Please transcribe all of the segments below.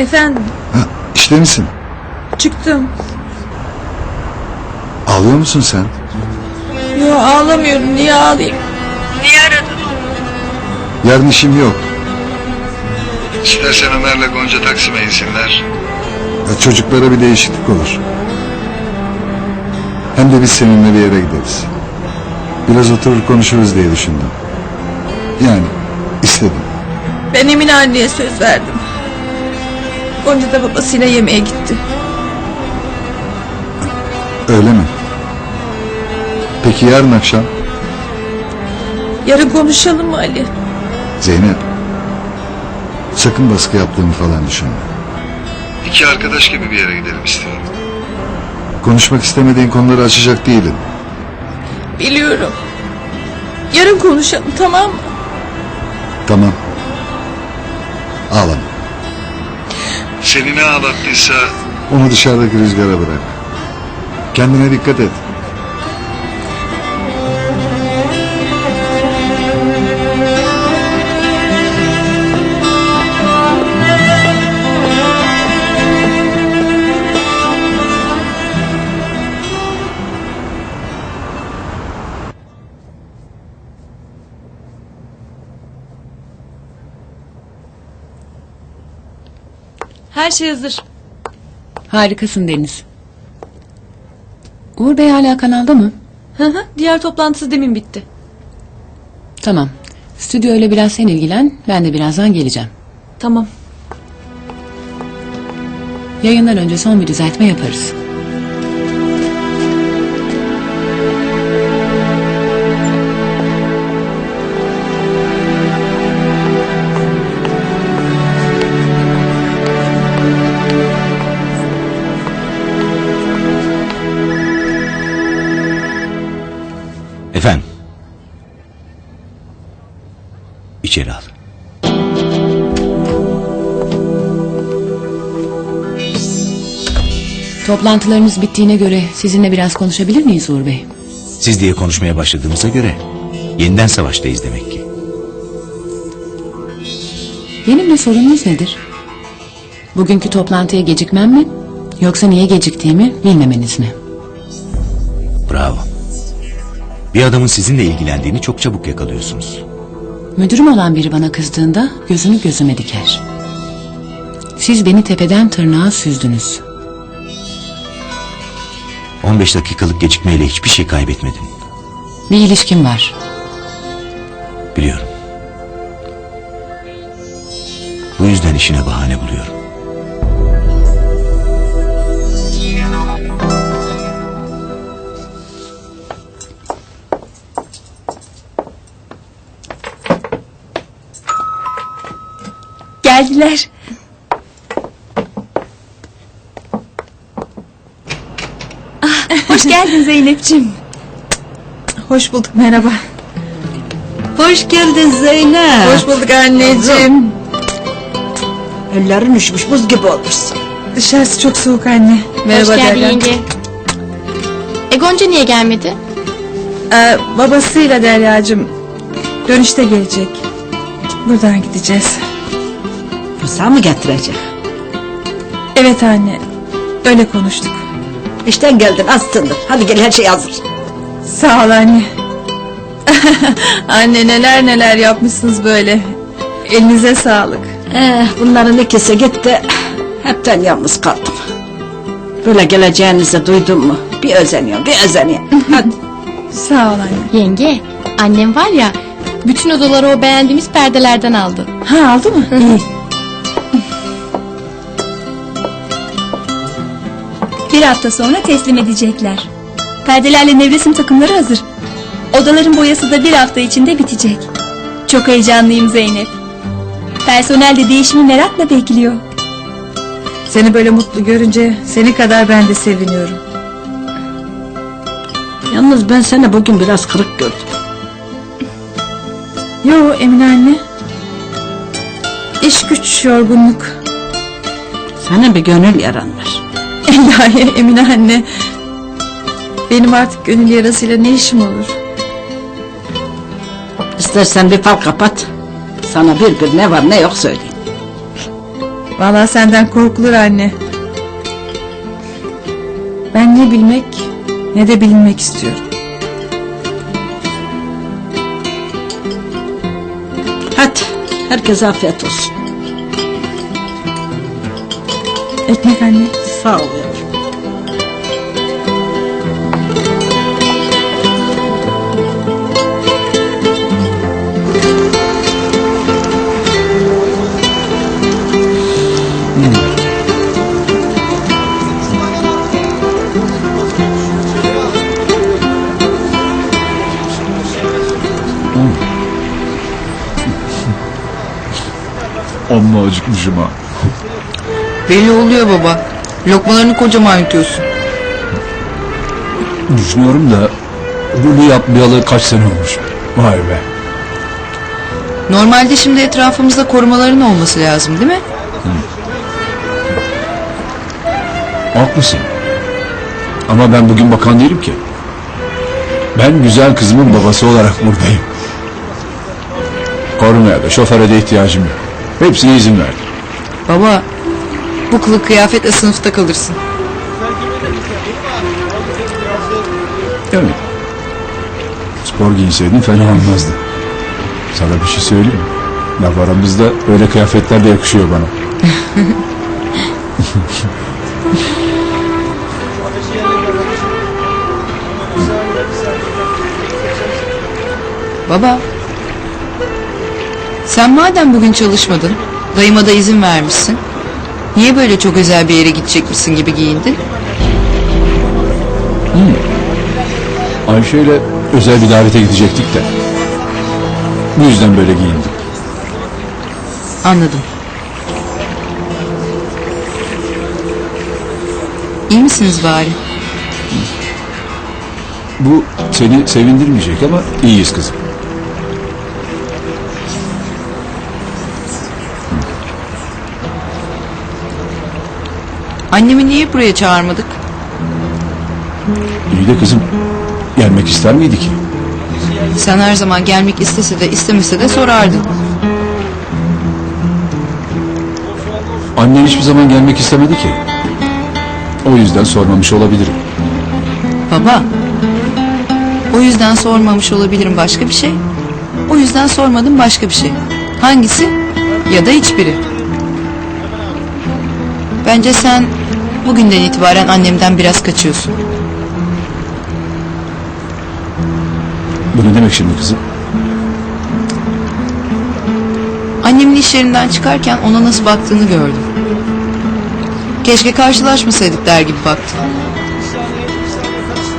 Efendim Ha, işte misin? çıktım. Ağlıyor musun sen? Yo ağlamıyorum niye ağlayayım? Niye aradın? Yarın işim yok. İstersen Ömer'le Gonca Taksim'e insinler. Ya çocuklara bir değişiklik olur. Hem de biz seninle bir yere gideriz. Biraz oturur konuşuruz diye düşündüm. Yani istedim. Ben Emine anneye söz verdim. Gonca da babasıyla yemeğe gitti. Öyle mi? Peki yarın akşam? Yarın konuşalım mı Ali? Zeynep. Sakın baskı yaptığımı falan düşünme. İki arkadaş gibi bir yere gidelim istiyorum. Konuşmak istemediğin konuları açacak değilim. Biliyorum. Yarın konuşalım tamam mı? Tamam. Ağlama. Seni ne ağlattıysa... Onu dışarıdaki rüzgara bırak. Kendine dikkat et. Her şey hazır. Harikasın Deniz. Uğur Bey hala kanalda mı? Hı hı, Diğer toplantısı demin bitti. Tamam. Stüdyo ile biraz sen ilgilen. Ben de birazdan geleceğim. Tamam. Yayından önce son bir düzeltme yaparız. Efendim. İçeri al. Toplantılarınız bittiğine göre sizinle biraz konuşabilir miyiz Uğur Bey? Siz diye konuşmaya başladığımıza göre yeniden savaştayız demek ki. Benimle sorununuz nedir? Bugünkü toplantıya gecikmem mi? Yoksa niye geciktiğimi bilmemeniz mi? Bravo. Bir adamın sizinle ilgilendiğini çok çabuk yakalıyorsunuz. Müdürüm olan biri bana kızdığında gözünü gözüme diker. Siz beni tepeden tırnağa süzdünüz. 15 dakikalık gecikmeyle hiçbir şey kaybetmedin. Bir ilişkim var. Biliyorum. Bu yüzden işine bahane buluyorum. Geldiler. Hoş geldin Zeynep'ciğim. Hoş bulduk merhaba. Hoş geldin Zeynep. Hoş bulduk anneciğim. Ellerin üşmüş buz gibi olmuşsun. Dışarısı çok soğuk anne. Merhaba Hoş geldin Derya. yenge. E Gonca niye gelmedi? Ee, babasıyla Derya'cığım dönüşte gelecek. Buradan gideceğiz. Rıza mı getirecek? Evet anne. Öyle konuştuk. İşten geldin aslında. Hadi gel her şey hazır. Sağ ol anne. anne neler neler yapmışsınız böyle. Elinize sağlık. Eh, bunların ikisi gitti. Hepten yalnız kaldım. Böyle geleceğinizi duydum mu? Bir özeniyorum, bir özeniyorum. Hadi. Sağ ol anne. Yenge, annem var ya bütün odaları o beğendiğimiz perdelerden aldı. Ha aldı mı? İyi. Bir hafta sonra teslim edecekler. Perdelerle nevresim takımları hazır. Odaların boyası da bir hafta içinde bitecek. Çok heyecanlıyım Zeynep. Personel de değişimi merakla bekliyor. Seni böyle mutlu görünce seni kadar ben de seviniyorum. Yalnız ben seni bugün biraz kırık gördüm. Yo Emine anne. İş güç yorgunluk. Senin bir gönül yaran var. İlahi Emine anne. Benim artık gönül yarasıyla ne işim olur? İstersen bir fal kapat. Sana bir bir ne var ne yok söyleyeyim. Vallahi senden korkulur anne. Ben ne bilmek ne de bilinmek istiyorum. Hadi herkese afiyet olsun. Ekmek anne. Sağ ol yavrum. Amma acıkmışım ha. Belli oluyor baba. Lokmalarını kocaman yutuyorsun. Düşünüyorum da bunu yapmayalı kaç sene olmuş. Vay be. Normalde şimdi etrafımızda korumaların olması lazım değil mi? Haklısın. Ama ben bugün bakan değilim ki. Ben güzel kızımın babası olarak buradayım. Korumaya da şoföre de ihtiyacım yok. Hepsine izin verdim. Baba bu kılık kıyafetle sınıfta kalırsın. Yani spor giyinseydin fena olmazdı. Sana bir şey söyleyeyim mi? Laf aramızda öyle kıyafetler de yakışıyor bana. Baba sen madem bugün çalışmadın dayıma da izin vermişsin. Niye böyle çok özel bir yere gidecekmişsin gibi giyindin? Ayşe ile özel bir davete gidecektik de. Bu yüzden böyle giyindim. Anladım. İyi misiniz bari? Bu seni sevindirmeyecek ama iyiyiz kızım. Annemi niye buraya çağırmadık? İyi de kızım gelmek ister miydi ki? Sen her zaman gelmek istese de istemese de sorardın. Annen hiçbir zaman gelmek istemedi ki. O yüzden sormamış olabilirim. Baba. O yüzden sormamış olabilirim başka bir şey. O yüzden sormadım başka bir şey. Hangisi? Ya da hiçbiri. Bence sen bugünden itibaren annemden biraz kaçıyorsun. Bu ne demek şimdi kızım? Annemin iş yerinden çıkarken ona nasıl baktığını gördüm. Keşke karşılaşmasaydık der gibi baktı.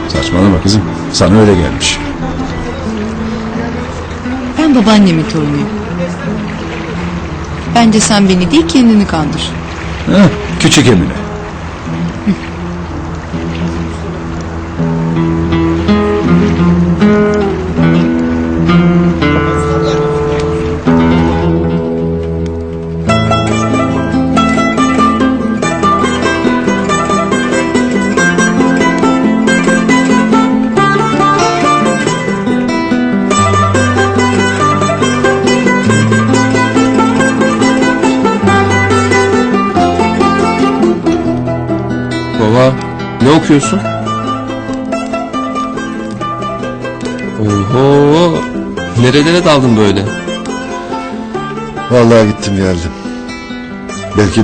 Saçmalama kızım. Sana öyle gelmiş. Ben babaannemin torunuyum. Bence sen beni değil kendini kandır. Heh, küçük Emine. Ne okuyorsun? Oho nerelere daldın böyle? Vallahi gittim geldim. Belki